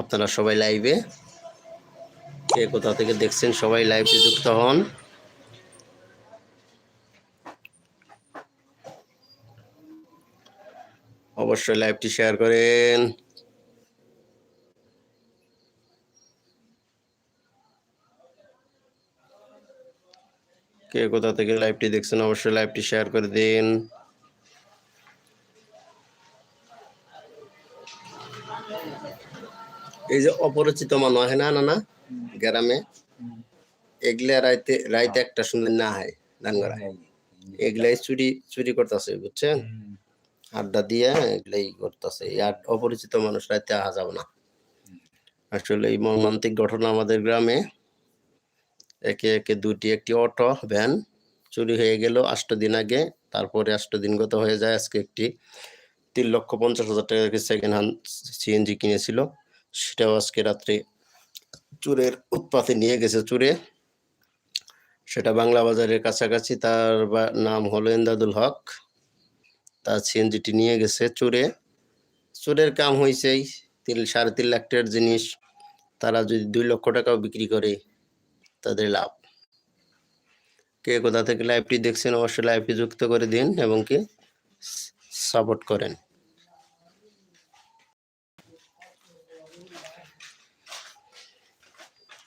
আপনারা সবাই লাইভে কে কোথা থেকে দেখছেন সবাই লাইভে যুক্ত হন। অবশ্যই লাইভটি শেয়ার করেন। কে কোথা থেকে লাইভটি দেখছেন অবশ্যই লাইভটি শেয়ার করে দিন। এই যে অপরিচিত মানুষ হয় না না গ্রামে এগুলা রাইতে রাইতে একটা সুন্দর না হয় ধান করা এগুলাই চুরি চুরি করতেছে বুঝছেন আড্ডা দিয়ে এগুলাই করতেছে আর অপরিচিত মানুষ রাইতে আহা যাবে না আসলে এই মর্মান্তিক ঘটনা আমাদের গ্রামে একে একে দুটি একটি অটো ভ্যান চুরি হয়ে গেল আষ্ট দিন আগে তারপরে আষ্ট দিন গত হয়ে যায় আজকে একটি তিন লক্ষ পঞ্চাশ হাজার টাকা সেকেন্ড হ্যান্ড সিএনজি কিনেছিল সেটাও আজকে রাত্রে চুরের উৎপাতে নিয়ে গেছে চুরে। সেটা বাংলা বাজারের কাছাকাছি, তার নাম হলো এন্দাদুল হক। তার সিএনজিটি নিয়ে গেছে চুরে। চুরের কাম হয়েছেই তিন সাড়ে তিন লাখ টাকার জিনিস। তারা যদি দুই লক্ষ টাকাও বিক্রি করে, তাদের লাভ। কে কোথা থেকে লাইভটি দেখছেন, অবশ্যই লাইভটি যুক্ত করে দিন এবং কি সাপোর্ট করেন।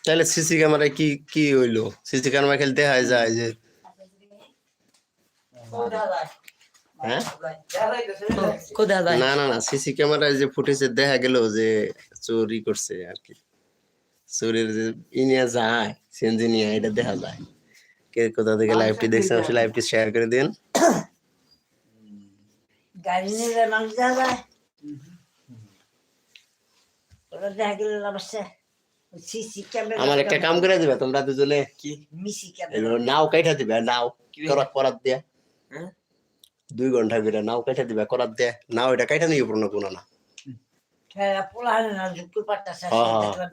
তাহলে সিসি ক্যামেরায় কি কি হইল? সিসি ক্যামেরা খেলতে হয় যায় যে। হ্যাঁ? না না না সিসি ক্যামেরায় যে ফুটেজে দেখা গেল যে চুরি করছে আর কি। চুরির যে ই নিয়ে যায় সিএনজি নিয়ে এটা দেখা যায়। কে কোথা থেকে লাইভটি দেখছেন অবশ্যই লাইভটি শেয়ার করে দিন। গাড়ি নিলে মানুষ দেখা যায়। ওরা দেখা গেল অবশ্যই আমার একটা কাম করে দিবে তোমরা দুজনে। কি? নাও কাইটা দিবে নাও? করাত করাত দিয়া। হ্যাঁ? দুই ঘণ্টা করে নাও কাইটা দিবে করাত দিয়া। নাও এটা কাইটা নিয়ে পড়নো কোনো না। হ্যাঁ,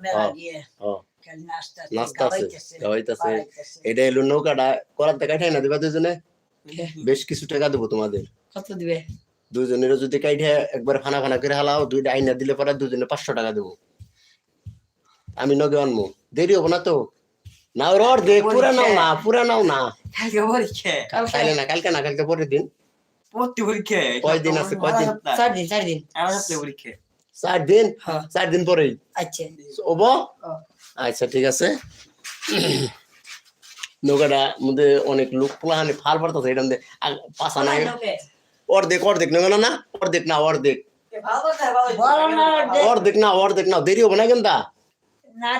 মেলা। গিয়ে ও নাস্তা নাস্তা আছে, গাওয়াইতাছে। এটা এলো নৌকাটা করাত কাইটাই না দিবা দুজনে বেশ কিছু টাকা দেবো তোমাদের। কত দিবে? দুজনের যদি কাইটে একবার ফানা ফানা করে হালাও দুইটা আইনা দিলে পরে দুজনে পাঁচশো টাকা দেবো। আমি নগে আনব দেরি হব না তো। না ওর অর্ধেক পুরা নাও না পুরা নাও না। কালকে পরীক্ষা। কাইলে না কালকে না কালকে পরের দিন। পড়তে পরীক্ষা? কয়দিন আছে, কয়দিন? চার দিন চার দিন। আমার সপ্তাহে পরীক্ষা। চার দিন? হ্যাঁ। চার দিন পরেই। আচ্ছা। ওব আচ্ছা ঠিক আছে। নৌকাটা মধ্যে অনেক লোক পোলাহানি ফাল পারতেছে এটা পাশা নাই। অর্ধেক অর্ধেক নৌকা না? না অর্ধেক। না অর্ধেক। দে- অর্ধেক না অর্ধেক না দেরি হবে না কিন্তু। হ্যাঁ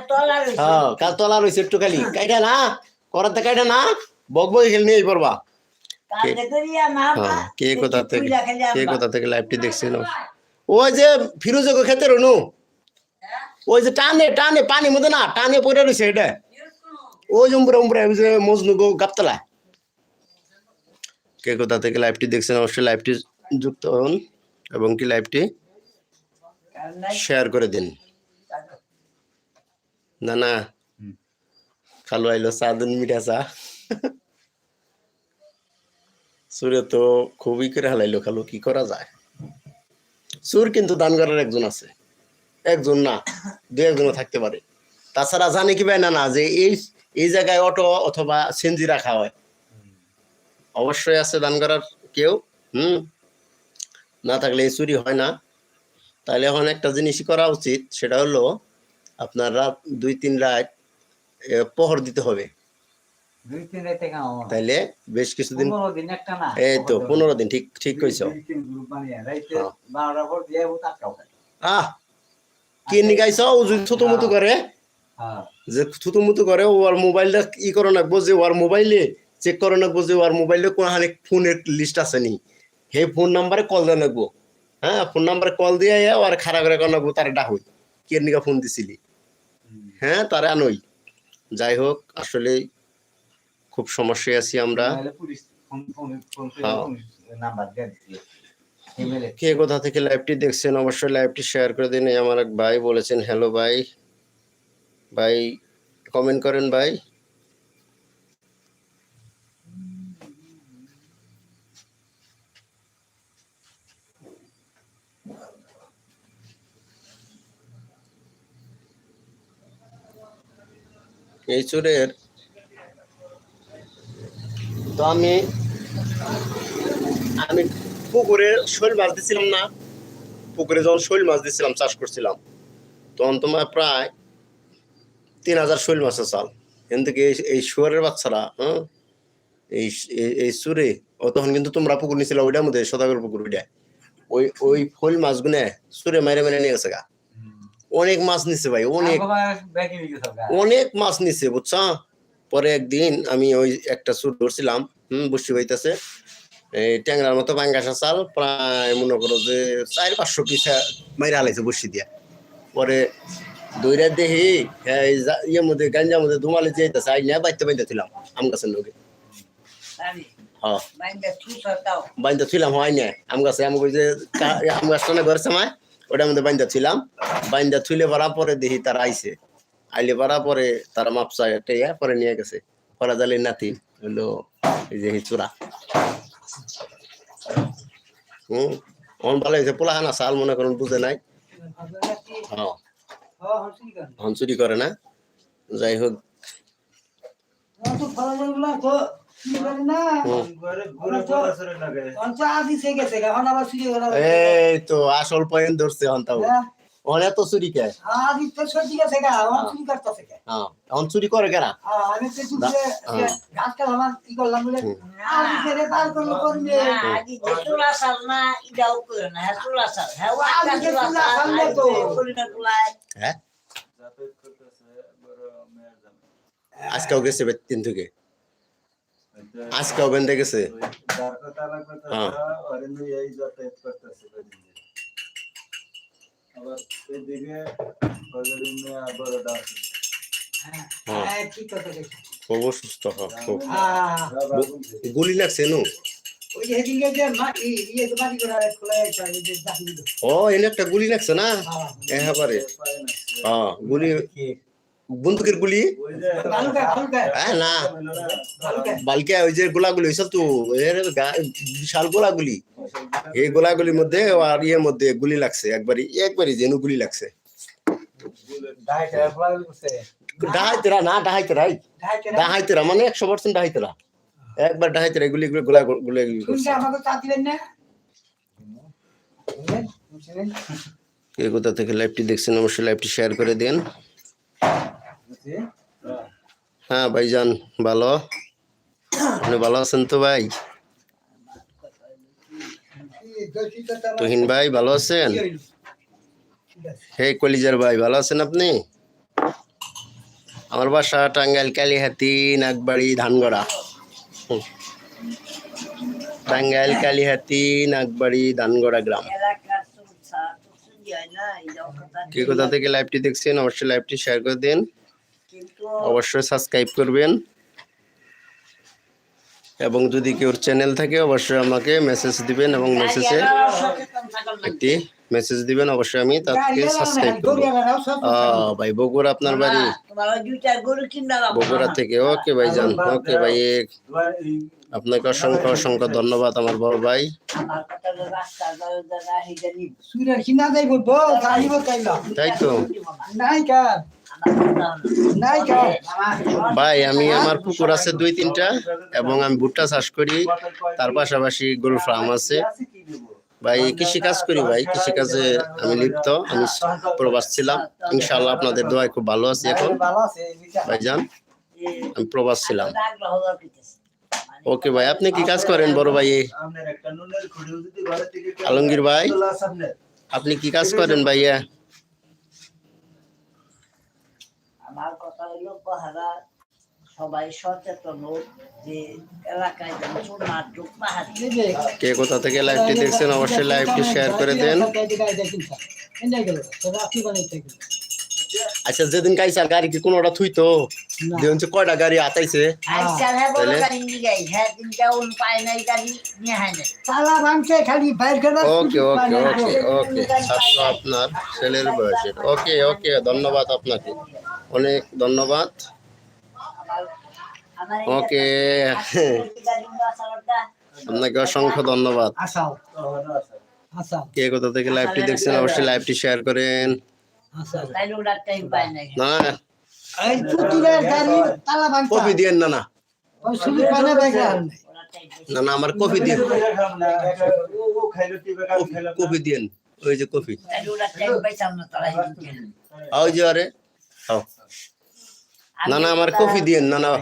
কাল তলা রয়েছে একটু খালি। কাইটা না করাতে কাইটা না বক বই খেলে নিয়ে পড়বা না হ্যাঁ কে কোথা থেকে কে। কোথা থেকে লাইভটি দেখছেন ওই যে ফিরোজে খেতে রনু। ওই যে টানে টানে পানি মধ্যে না টানে পড়ে রয়েছে এটা। ওই যে উম্বরে উম্বরে ওই যে মজনু গো গাপতলা কে কোথা থেকে লাইভটি দেখছেন অবশ্যই লাইভটি যুক্ত হন এবং কি লাইভটি নাই শেয়ার করে দিন। না না খালো আইলো চা মিঠা চা সুরে তো খুবই করে হালাইলো খালো কি করা যায়? সুর কিন্তু দান করার একজন আছে। একজন না দু একজনও থাকতে পারে। তাছাড়া জানে কি ভাই না না যে এই এই জায়গায় অটো অথবা সেনজি রাখা হয়। অবশ্যই আছে দান করার কেউ হুম? না থাকলে এই চুরি হয় না। তাহলে এখন একটা জিনিসই করা উচিত সেটা হলো আপনার রাত দুই তিন রাত এ, প্রহর দিতে হবে। তাইলে বেশ কিছুদিন এই তো পনেরো দিন ঠিক ঠিক কইছ। হ্যাঁ। দিয়ে। আহ! কি নিগাইছ ও যদি থুতু মুতু করে? হ্যাঁ। যে থুতু মুতু করে ও আর মোবাইলটা ই করে না যে ওর মোবাইলে চেক করে না যে ওর মোবাইলে কোন হানে ফোনের লিস্ট আছে নি। হে ফোন নাম্বারে কল দেওয়া লাগবো। হ্যাঁ ফোন নাম্বারে কল দিয়ে আর খারাপ করে লাগবো তারে ডাকুই কে নিকা ফোন দিছিলি? হ্যাঁ তারা নই। যাই হোক আসলে খুব সমস্যায় আছি আমরা। হ্যাঁ। কে কোথা থেকে লাইভটি দেখছেন? অবশ্যই লাইভটি শেয়ার করে দিন। আমার এক ভাই বলেছেন হ্যালো ভাই। ভাই কমেন্ট করেন ভাই। এই চোরের। তো আমি আমি পুকুরে শৈল মাছ দিছিলাম না। পুকুরে যখন শৈল মাছ দিছিলাম, চাষ করছিলাম, তখন তোমার প্রায় তিন হাজার শৈল মাছের চাল কিন্তু কি এই- শুয়ারের বাচ্চারা হ্যাঁ এই এই- সুরে ও তখন কিন্তু তোমরা পুকুর নিছিল, ওইটার মধ্যে সদাগর পুকুর ওইটা ওই ওই ফল মাছগুনে সুরে মাইরে মেরে নিয়ে গেছে গা। অনেক মাছ নিছে ভাই অনেক। সব অনেক মাছ নিছে বুঝছা? পরে একদিন আমি ওই একটা সুর ধরছিলাম হম বসি পাইতেছে? এই ট্যাংরার মতো বাঙ্গাসা চাল প্রায় মনে করো যে চার পাঁচশো পিস মাইরা হালাইছে বসি দিয়া। পরে দইরা দেখি হ্যাঁ ইয়ের মধ্যে গাঞ্জার মধ্যে ধুমালে যেতেছে আই নিয়ে বাইতে বাইতে ছিলাম আম গাছের লোকে হ্যাঁ সরকাও ছিলাম হয় না আম গাছে আমি যে আম গাছটা না ঘর সময় ওটার মধ্যে বাইন্দা ছিলাম, বাইন্দা থুইলে পারা পরে দেখি তারা আইছে। আইলে পারা পরে তারা মাপসা টেয়া পরে নিয়ে গেছে। পরা জালির নাতি, হলো এই যে চূড়া হম, অন ভালো হয়েছে পোলা হানা সাল মনে করেন বুঝে নাই। হ্যাঁ। হন চুরি করে না। যাই হোক। চুরি এই তো আসল পয়েন্ট ধরছে হন্তাও অনেক তো চুরি কে চুরি হ্যাঁ চুরি করে কেনা আহ, আমি তো চুরি হ্যাঁ। কি করলাম বলে? হুম। আদি ছেড়ে পার করল করবে আদি যে চুলা চাল না এটাও করে না হ্যাঁ তো। করি না কুলায় হ্যাঁ। যাতায়াত করতেছে বড় মেয়ের জামাই আজকেও গেছে বে তিন থেকে। গেছে খুব অসুস্থ খুব। আহ, বাবা বলছে, গুলি লাগছে নু। ও এনে একটা গুলি লাগছে না? হ্যাঁ। না। হ্যাঁ গুলি বন্দুকের গুলি? হ্যাঁ না। বালকে। ওই যে গোলাগুলি হয়েছে তো বিশাল গোলাগুলি। এই গোলাগুলির মধ্যে আর ইয়ের মধ্যে গুলি লাগছে একবারই একবারই যেন গুলি লাগছে। ডাহাইতেরা না ডাহাইতেরা গায়ে কেনা। ডাহাইতেরা মানে একশো পার্সেন্ট ডাহাইতেরা। একবার ডাহাইতেরা গুলি গুলি গোলা গুলি গুলি? কে কোথা থেকে লাইভটি দেখছেন অবশ্যই লাইভটি শেয়ার করে দিন। হ্যাঁ ভাইজান, ভালো? আপনি ভালো আছেন তো ভাই? তুহিন ভাই, ভালো আছেন। হে কলিজার ভাই, ভালো আছেন আপনি? আমার বাসা টাঙ্গাইল, কালীহাতি, নাগবাড়ি, ধানগড়া। টাঙ্গাইল, কালীহাতি, নাগবাড়ি, ধানগড়া গ্রাম। কে কোথা থেকে লাইভটি দেখছেন? অবশ্যই লাইভটি শেয়ার করে দিন। অবশ্যই সাবস্ক্রাইব করবেন। এবং যদি কেউ চ্যানেল থাকে অবশ্যই আমাকে মেসেজ দিবেন এবং মেসেজে একটি মেসেজ দিবেন। অবশ্যই আমি তাকে সাবস্ক্রাইব করব। ভাই বগুড়া আপনার বাড়ি। বগুড়া থেকে। ওকে ভাইজান ওকে ভাই আপনাকে অসংখ্য অসংখ্য ধন্যবাদ আমার বড় ভাই। তাই তো। ভাই, আমি আমার পুকুর আছে দুই, তিনটা, এবং আমি ভুট্টা চাষ করি। তার পাশাপাশি গরুর ফার্ম আছে। ভাই কৃষি কাজ করি ভাই। কৃষি কাজে আমি লিপ্ত, আমি প্রবাস ছিলাম। ইনশাআল্লাহ আপনাদের দোয়ায় খুব ভালো আছি এখন। ভাই এই আমি প্রবাস ছিলাম। ওকে ভাই, আপনি কি কাজ করেন বড় ভাই? আলমগীর ভাই, আপনি কি কাজ করেন ভাইয়া? আমার কথা হলো পাহারা সবাই সচেতন হোক যে এলাকায় যেন চোর না ঢুক কে কোথা থেকে লাইভটি দেখছেন অবশ্যই লাইভটি শেয়ার করে দেন। আচ্ছা যেদিন কাইসার গাড়ি কি কোনোটা থুই তো দেখুন যে কয়টা গাড়ি আতাইছে? বড় তাহলে? গাড়ি নিয়ে যাই তিনটা উন পায় নাই গাড়ি নিয়ে না তালা ভাঙছে খালি বাইর করে ওকে ওকে ওকে ওকে আপনার ছেলের বয়সের ওকে ওকে ধন্যবাদ আপনাকে। অনেক ধন্যবাদ। ওকে। আপনাকে অসংখ্য ধন্যবাদ। কে কোথা থেকে লাইভটি দেখছেন অবশ্যই লাইভটি শেয়ার করেন। না কফি দিয়েন না না। না না আমার কফি কফি- ওই যে কফি ওই যে আরে খাও। না না আমার কফি দিয়েন না না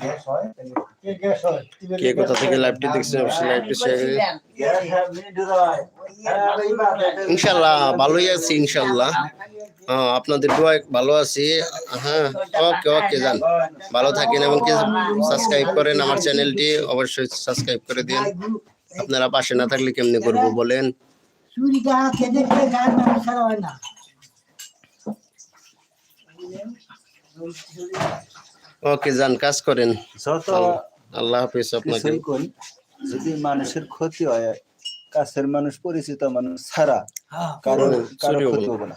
কে হয় কোথা থেকে লাইভটি দেখছেন অবশ্যই লাইভটি শেয়ার করে গ্যাস হয় ইনশাল্লাহ ভালোই আছি ইনশাল্লাহ। হ্যাঁ আপনাদের দোয়া ভালো আছি। হ্যাঁ ওকে ওকে যান। ভালো থাকেন এবং কি সাবস্ক্রাইব করেন আমার চ্যানেলটি অবশ্যই সাবস্ক্রাইব করে দিন। আপনারা পাশে না থাকলে কেমনে করব বলেন চুরিটা হাতে দেখলে গায়ের মানুষ ছাড়া হয় না ওকে যান কাজ করেন। যত আল্লাহ হাফিজ আপনাকে। যদি মানুষের ক্ষতি হয় কাছের মানুষ পরিচিত মানুষ ছাড়া কারণ কারও ক্ষতি হবে না।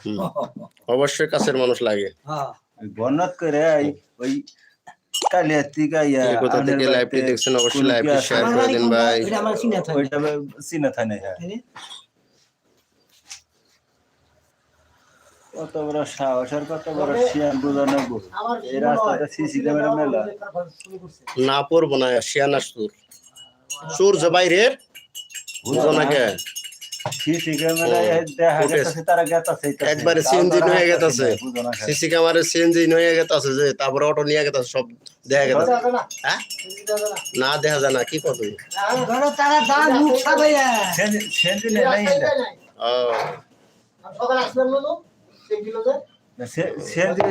অবশ্যই কাছের মানুষ লাগে। হ্যাঁ। বন্যাত করে এই ওই ইয়া কোথা থেকে লাইভটি দেখছেন অবশ্যই লাইভটি। শেয়ার করে দিন ভাই। ওইটা চিনা থাকে হ্যাঁ। কত বড় সাহস আর কত বড় শিয়ান বোঝানো এই রাস্তাটা সিসি ক্যামেরা মেলা। না পড়ব না শিয়ানা সুর। সূর্য বাইরের বুঝো না কে? সিসি ক্যামেরা দেখা গেছে তারা গেতাছে একবারে সিএনজি হয়ে গেছে বুঝো না সিসি ক্যামেরা সিএনজি হয়ে গেছে যে তারপরে অটো নিয়ে গেছে সব দেখা গেছে হ্যাঁ? না দেখা যায় না কি করবে? তারা দাম মুখ খাবাইয়া সেনজি সেনজি নাই ও। সকালে আসবেন বলো সেগুলো যে সে- সেনজি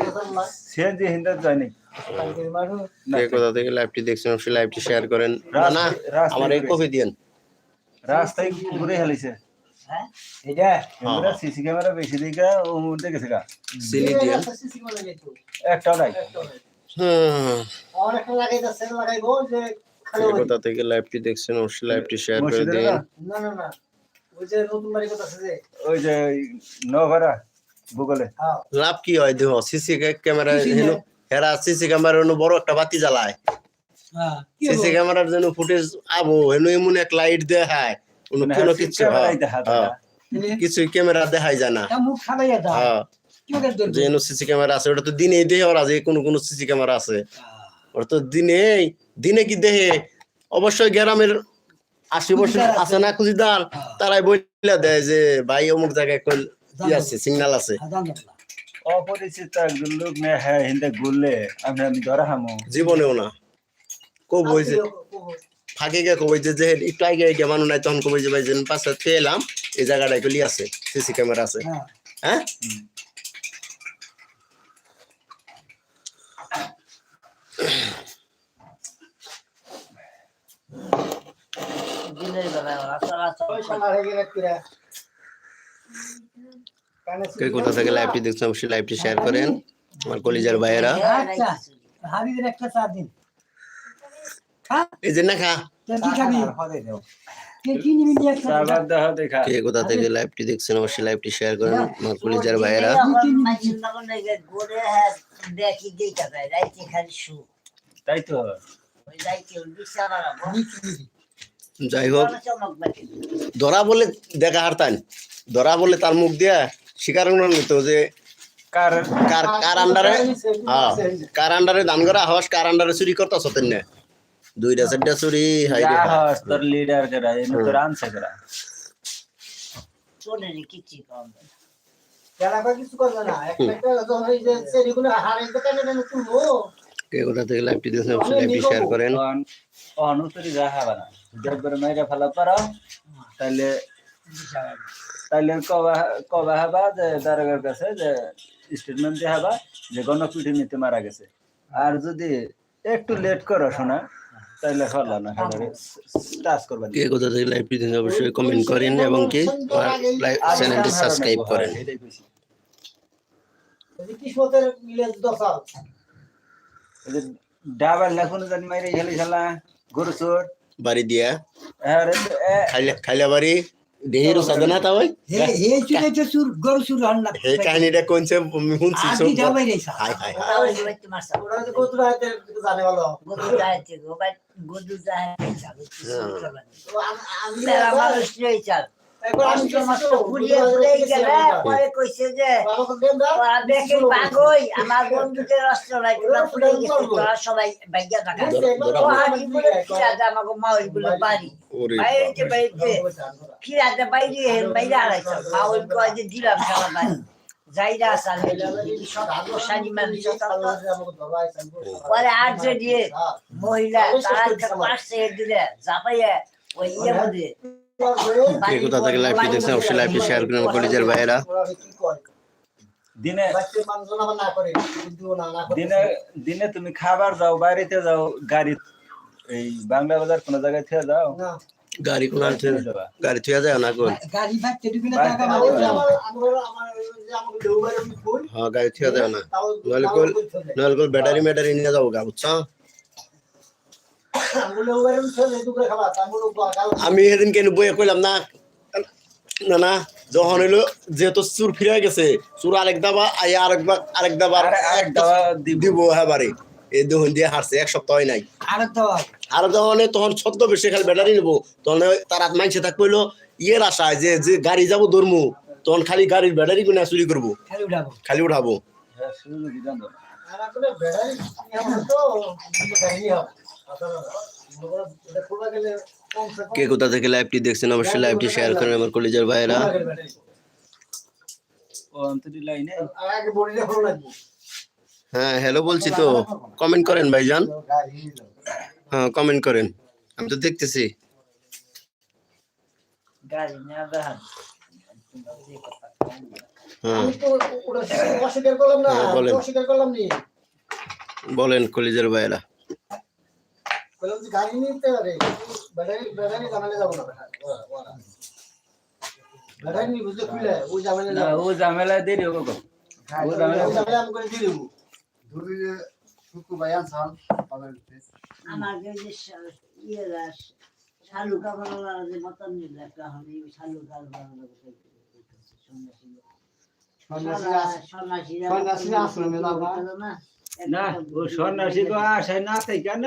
সেনজি হিন্দা কে কোথা থেকে লাইভটি দেখছেন? অবশ্যই লাইভটি শেয়ার করেন। না আমার এই কপি দিয়েন। রাস্তায় ঘুরে হেলিছে। হ্যাঁ? এটা ক্যামেরা সিসি ক্যামেরা বেশি দিকে ও মধ্যে গেছে গা। একটাও নাই। হুম অনেকটা লাগাইতেছে লাগাইবো যে কে কোথা থেকে লাইভটি দেখছেন? অবশ্যই লাইভটি শেয়ার করে দিন। না? না না না। ওই যে নতুন বাড়ি কথা আছে ওই যে নভারা। ভূগোলে। হ্যাঁ। লাভ কি হয় দেখো সিসি ক্যামেরা হেনো হেরা সিসি ক্যামেরার জন্য বড় একটা বাতি জ্বালায়। হ্যাঁ সিসি ক্যামেরার জন্য ফুটেজ আবো হেনো এমন এক লাইট দেখায়। কোনো মানে কিছু হ্যাঁ, হ্যাঁ। কিছুই ক্যামেরা দেখাই যায় না। হ্যাঁ। যে সিসি ক্যামেরা আছে ওটা তো দিনেই দেহে ওরা যে কোনো কোনো সিসি ক্যামেরা আছে। ওরা তো দিনেই দিনে কি দেহে? অবশ্যই গ্রামের আশি বছর আছে। না খুঁজিদার? তারাই বইলা দেয় যে ভাই অমুক জায়গায় কি আছে সিগন্যাল আছে। হ্যাঁ, অপরিচিত একজন লোক হ্যাঁ হিন্দে ঘুরলে আমি আমি ধরা হামো। জীবনেও না। কব ওই ফাঁকে গিয়ে কব যে যে একটু আগে আগে মানুষ নাই তখন কব যে ভাই যে পাশে এলাম এই জায়গাটায় গলি আছে সিসি ক্যামেরা আছে। হ্যাঁ। হ্যাঁ? দিনের চলাচল ওই করে। সময় হয়ে গেলে কিরা কানে কে কোথা থেকে লাইভটি দেখছেন অবশ্যই লাইভটি শেয়ার করেন। আমার কলিজার ভাইয়েরা। আচ্ছা হাবিবের একটা চা দিন। খা। এই যে না খা। কি খাবি? কে কি নিবি নিয়ে একটা আবার দেখা দেখা কে কোথা থেকে লাইভটি দেখছেন অবশ্যই লাইভটি শেয়ার করেন আমার কলিজার ভাইয়েরা। হ্যাঁ তাই তো। ওই রাইতে ওই বিছানা যাই হোক। ধরা বলে দেখা হারতান ধরা বলে তার মুখ দিয়া স্বীকার নিত যে কার? কার কার আন্ডারে হ্যাঁ কার আন্ডারে ধান করা হস কার আন্ডারে চুরি করতেছ দুইটা চারটা চুরি হাই রে হস তোর লিডার করা এনে তোর আনছে করা কে কোথা থেকে লাইভটি দেখছেন অবশ্যই লাইভটি শেয়ার করেন। মাইরা ফেলা পারো তাহলে তাহলে কবা কবা হবা যে দারোগার কাছে যে স্টেটমেন্ট দিয়ে হবা যে গণপিঠে নিতে মারা গেছে। আর যদি একটু লেট করো শোনা তাহলে হলো না টাচ করবা কে কোথা থেকে লাইভটি দেখছেন অবশ্যই কমেন্ট করেন এবং কি চ্যানেলটি সাবস্ক্রাইব করেন। কিসমতের মিলে দশাল ডাবার লেখুন জানি মাইরে খেলি খেলা গরু চোর বাড়ি দিয়া। হ্যাঁ খাইলে বাড়ি। দেহিরও সাধে না তা ওই হে হে চুরে তো চুর গরু চুর হন না এই কাহিনীটা কোনছে আমি শুনছি রে সা হাই হাই হ্যাঁ। আমার বন্ধুদের অস্ত্র নাই তোরা ফুলে গেছে তোরা সবাই বাইয়া থাকা আমাকে বাড়ি বাইরে বাইরে ফিরাতে বাইরে বাইরে কয় দিলাম বাড়ি পরে আর যে দিয়ে মহিলা তারা পাশে দিলে ওই ইয়ে মধ্যে কে কোথা থেকে লাইভটি দেখছেন? অবশ্যই লাইভটি শেয়ার করুন কলেজের ভাইয়েরা। দিনে না করে কিন্তু না না করে দিনে দিনে তুমি খাবার যাও বাড়িতে যাও গাড়ি এই বাংলা বাজার কোন জায়গায় থেকে যাও? না। গাড়ি কোন। গাড়ি থুয়া যায় না কোন? গাড়ি ভাগতে দিবি না টাকা আমার আমার আমার আমার যে আমাকে দেউবারে আমি কই হ্যাঁ গাড়ি থুয়া যায় না। তাও নাহলে কল নাহলে কল ব্যাটারি ম্যাটারি নিয়ে যাব গা বুঝছ? আমি সেদিন কেন বইয়ে কইলাম না না না যখন হইল যেহেতু চুর ফিরে গেছে চুর আরেক দাবা আই আরেকবার আরেক দাবার আরে আরেক দাবা দিব। দিব। হ্যাঁ বারে এই দুহন দিয়ে হারছে এক সপ্তাহ হয় নাই। আর তো আর যখন তখন ছদ্ম বেশি খালি ব্যাটারি নেব তখন তার হাত মাইছে থাকব হইল ইয়ের আশায় যে যে গাড়ি যাব ধরমু তখন খালি গাড়ির ব্যাটারি গুনা চুরি করব। খালি উঠাবো। খালি উঠাবো। হ্যাঁ, কে কোথা থেকে লাইভটি দেখছেন অবশ্যই লাইভটি শেয়ার করেন আমার কলেজের ভাইয়েরা। হ্যাঁ হ্যালো বলছি তো। কমেন্ট করেন ভাইজান। হ্যাঁ কমেন্ট করেন। আমি তো দেখতেছি। হ্যাঁ। হ্যাঁ, বলেন কলেজের ভাইয়েরা। বললাম যে গাড়ি নিতে পারে ব্যাটারি ব্যাটারি জামালে যাব না ব্যাটারি নি বুঝলে খুলে ওই জামালে না ও ঝামেলায় দেরি হবে গো। ও ঝামেলা ওই জামালে আমি করে দিয়ে দেবো আমাকে যে ইয়ে রাস শালুকা বাংলা যে মতন নিল একটা হবে শালুকা বাংলা সন্ন্যাসীরা আছে। সন্ন্যাসীরা সন্ন্যাসীরা আশ্রমে যাব না? না ও সন্ন্যাসী তো আসায় না তাই কেন